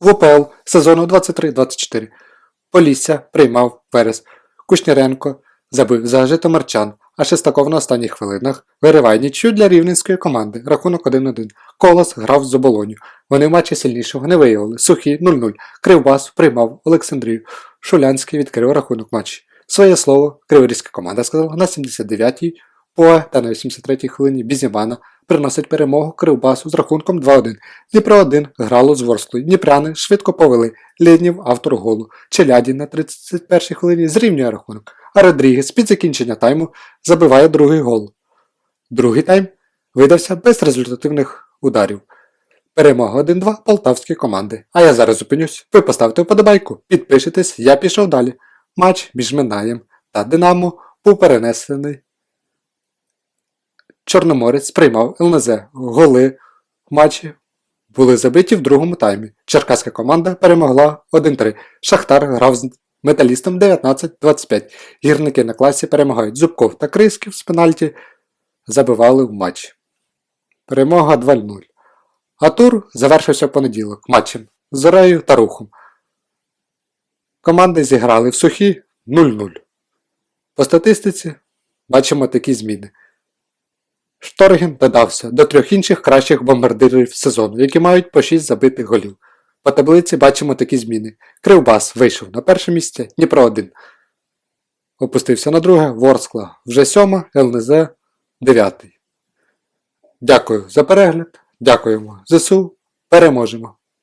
В УПЛ сезону 23-24 Полісся приймав Верес. Кушніренко забив за Житомирчан, а Шестаков на останніх хвилинах вириває нічю для рівненської команди. Рахунок 1-1. Колос грав з оболоню. Вони в матчі сильнішого не виявили. Сухі 0-0. Кривбас приймав Олександрію. Шулянський відкрив рахунок матчі. Своє слово криворізька команда сказала на 79-й Поe та на 83-й хвилині Бізімана приносить перемогу Кривбасу з рахунком 2-1. Дніпро 1 грало з Ворсклою. Дніпряни швидко повели. Лєднів автор голу. Челядін на 31-й хвилині зрівнює рахунок. А Родрігес під закінчення тайму забиває другий гол. Другий тайм видався без результативних ударів. Перемога 1-2 полтавської команди. А я зараз зупинюсь. Ви поставте вподобайку, підпишитесь, я пішов далі. Матч між Минаєм та Динамо був перенесений. Чорноморець приймав ЛНЗ. Голи в матчі були забиті в другому таймі. Черкаська команда перемогла 1-3. Шахтар грав з металістом 19-25. Гірники на класі перемагають Зубков та Крисків з пенальті забивали в матч. Перемога 2-0. А тур завершився в понеділок матчем з Зорею та Рухом. Команди зіграли в сухі 0-0. По статистиці бачимо такі зміни. Шторген додався до трьох інших кращих бомбардирів сезону, які мають по 6 забитих голів. По таблиці бачимо такі зміни. Кривбас вийшов на перше місце, Дніпро 1. Опустився на друге, Ворскла вже сьома, ЛНЗ 9. Дякую за перегляд. Дякуємо ЗСУ. Переможемо!